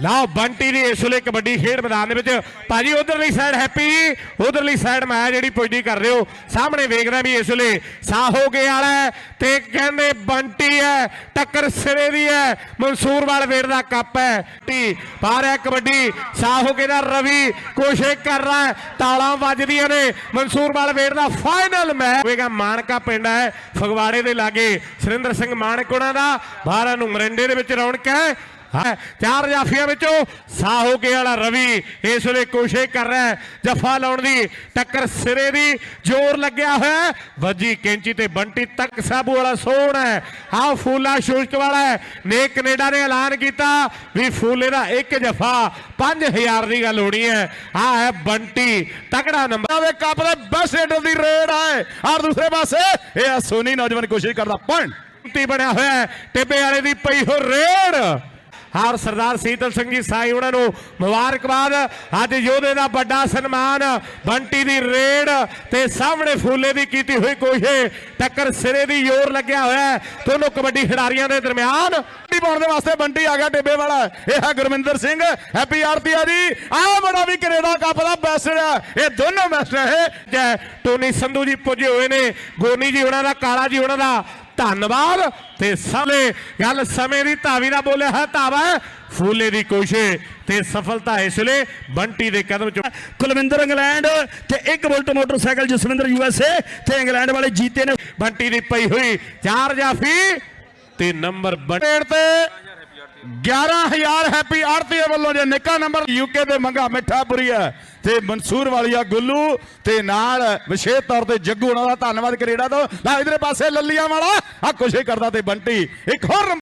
ਲਓ, ਬੰਟੀ ਦੀ ਇਸ ਵੇਲੇ ਕਬੱਡੀ ਖੇਡ ਮੈਦਾਨ ਦੇ ਵਿੱਚ। ਭਾਜੀ, ਉਧਰਲੀ ਸਾਈਡ ਹੈਪੀ ਜੀ ਉਧਰਲੀ ਸਾਈਡ ਮੈਂ ਜਿਹੜੀ ਪੁੱਜਦੀ ਕਰ ਰਹੇ ਹੋ, ਸਾਹਮਣੇ ਵੇਖਦਾ ਵੀ ਇਸ ਵੇਲੇ ਸਾਹੋਗੇ ਵਾਲਾ ਤੇ ਕਹਿੰਦੇ ਬੰਟੀ ਹੈ, ਟੱਕਰ ਸਿਰੇ ਦੀ ਹੈ, ਮਨਸੂਰਵਾਲ ਵੇੜ ਦਾ ਕੱਪ ਹੈ। ਟੀ ਪਾਰਿਆ ਕਬੱਡੀ ਸਾਹੋਗੇ ਦਾ ਰਵੀ ਕੋਸ਼ਿਸ਼ ਕਰ ਰਹਾ ਤਾਲਾਂ ਵੱਜਦੀਆਂ ਨੇ, ਮਨਸੂਰਵਾਲ ਵੇੜ ਦਾ ਫਾਈਨਲ ਮੈਚ ਹੋਵੇਗਾ ਮਾਨਕਾ ਪਿੰਡ ਹੈ, ਫਗਵਾੜੇ ਦੇ ਲਾਗੇ, ਸੁਰਿੰਦਰ ਸਿੰਘ ਮਾਨਕ ਉਹਨਾਂ ਦਾ 12 ਨੂੰ ਮਰਿੰਡੇ ਦੇ ਵਿੱਚ ਰੌਣਕ ਹੈ। ਚਾਰ ਜਾਫੀਆਂ ਵਿੱਚੋਂ ਸਾਹੋਕੇ ਵਾਲਾ ਰਵੀ ਇਸ ਵੇਲੇ ਕੋਸ਼ਿਸ਼ ਕਰ ਰਿਹਾ ਜਫਾ ਲਾਉਣ ਦੀ ਟੱਕਰ ਸਿਰੇ ਦੀ, ਜ਼ੋਰ ਲੱਗਿਆ ਹੋਇਆ ਵੱਜੀ ਕੈਂਚੀ ਤੇ ਬੰਟੀ ਤੱਕ ਸਾਬੂ ਵਾਲਾ ਸੋਹਣਾ ਹੈ। ਆਹ ਫੂਲਾ ਸ਼ੁਸ਼ਕ ਵਾਲਾ ਹੈ। ਨੇ ਕੈਨੇਡਾ ਨੇ ਐਲਾਨ ਕੀਤਾ ਵੀ ਫੂਲੇ ਦਾ ਇੱਕ ਜਫਾ 5000 ਦੀ ਗੱਲ ਹੋਣੀ ਹੈ। ਆਹ ਹੈ ਬੰਟੀ ਤਕੜਾ ਨੰਬਰ ਦੇ ਕੱਪ ਦੇ ਬੈਸਟ ਰੇਡਰ ਦੀ ਰੇਡ ਹੈ। ਔਰ ਦੂਸਰੇ ਪਾਸੇ, ਇਹ ਆ ਸੋਨੀ ਨੌਜਵਾਨ ਕੋਸ਼ਿਸ਼ ਕਰਦਾ ਪੁਆਇੰਟ ਬਣਿਆ ਹੋਇਆ ਟਿੱਬੇ ਵਾਲੇ ਦੀ ਪਈ ਹੋ ਰੇਡ। ਹਾਰ ਸਰਦਾਰ ਸੀਤਲ ਸਿੰਘ ਜੀ ਸਾਈ, ਉਹਨਾਂ ਨੂੰ ਮੁਬਾਰਕਬਾਦ। ਅੱਜ ਯੋਧੇ ਦਾ ਵੱਡਾ ਸਨਮਾਨ, ਬੰਟੀ ਦੀ ਰੇਡ ਤੇ ਸਾਹਮਣੇ ਫੂਲੇ ਦੀ ਕੀਤੀ ਹੋਈ ਕੋਸ਼ਿਸ਼। ਟੱਕਰ ਸਿਰੇ ਦੀ ਜ਼ੋਰ ਲੱਗਿਆ ਹੋਇਆ ਦੋਨੋਂ ਕਬੱਡੀ ਖਿਡਾਰੀਆਂ ਦੇ ਦਰਮਿਆਨ। ਟੀ ਪਾਉਣ ਦੇ ਵਾਸਤੇ ਬੰਟੀ ਆ ਗਿਆ ਟਿੱਬੇ ਵਾਲਾ। ਇਹ ਹੈ ਗੁਰਮਿੰਦਰ ਸਿੰਘ, ਹੈਪੀ ਆਰਤੀਆ ਜੀ। ਆਹ ਬੜਾ ਵੀ ਕੈਨੇਡਾ ਕੱਪ ਦਾ ਬੈਸਟ ਹੈ ਇਹ ਦੋਨੋਂ ਬੈਸਟ ਹੈ ਜੈ ਟੋਨੀ ਸੰਧੂ ਜੀ ਪੁੱਜੇ ਹੋਏ ਨੇ। ਗੋਨੀ ਜੀ, ਉਹਨਾਂ ਦਾ, ਕਾਲਾ ਜੀ, ਉਹਨਾਂ ਦਾ। ਧੰਨਵਾਦ ਤੇ ਸਾਲੇ ਗੱਲ ਸਮੇਂ ਦੀ ਧਾਵੀ ਦਾ ਬੋਲਿਆ ਹੈ ਧਾਵਾ। ਫੂਲੇ ਦੀ ਕੋਸ਼ਿਸ਼ ਤੇ ਸਫਲਤਾ ਇਸ ਵੇਲੇ ਬੰਟੀ ਦੇ ਕਦਮ ਚ ਕੁਲਵਿੰਦਰ ਇੰਗਲੈਂਡ ਤੇ ਇੱਕ ਬੁਲਟ ਮੋਟਰਸਾਈਕਲ ਜਸਵਿੰਦਰ ਯੂਐਸਏ ਤੇ ਇੰਗਲੈਂਡ ਵਾਲੇ ਜੀਤੇ ਨੇ ਬੰਟੀ ਦੀ ਪਈ ਹੋਈ ਚਾਰ ਜਾਫੀ ਤੇ ਨੰਬਰ ਬੰ- ਰੇਡ ਤੇ 11000 ਹੈਪੀ ਆਰਤੀ ਵੱਲੋਂ ਜੇ ਨਿੱਕਾ ਨੰਬਰ ਯੂਕੇ ਦੇ ਮੰਗਾ ਮਿੱਠਾਪੁਰੀ ਹੈ, ਤੇ ਮਨਸੂਰ ਵਾਲੀਆ ਗੁੱਲੂ, ਤੇ ਨਾਲ ਵਿਸ਼ੇਸ਼ ਤੌਰ ਤੇ ਜੱਗੂ ਉਹਨਾਂ ਦਾ ਧੰਨਵਾਦ ਕੈਨੇਡਾ ਤੋਂ। ਨਾ ਇਧਰੇ ਪਾਸੇ ਲੱਲੀਆਂ ਵਾਲਾ ਆ ਕੋਸ਼ਿਸ਼ ਕਰਦਾ ਤੇ ਬੰਟੀ, ਇੱਕ ਹੋਰ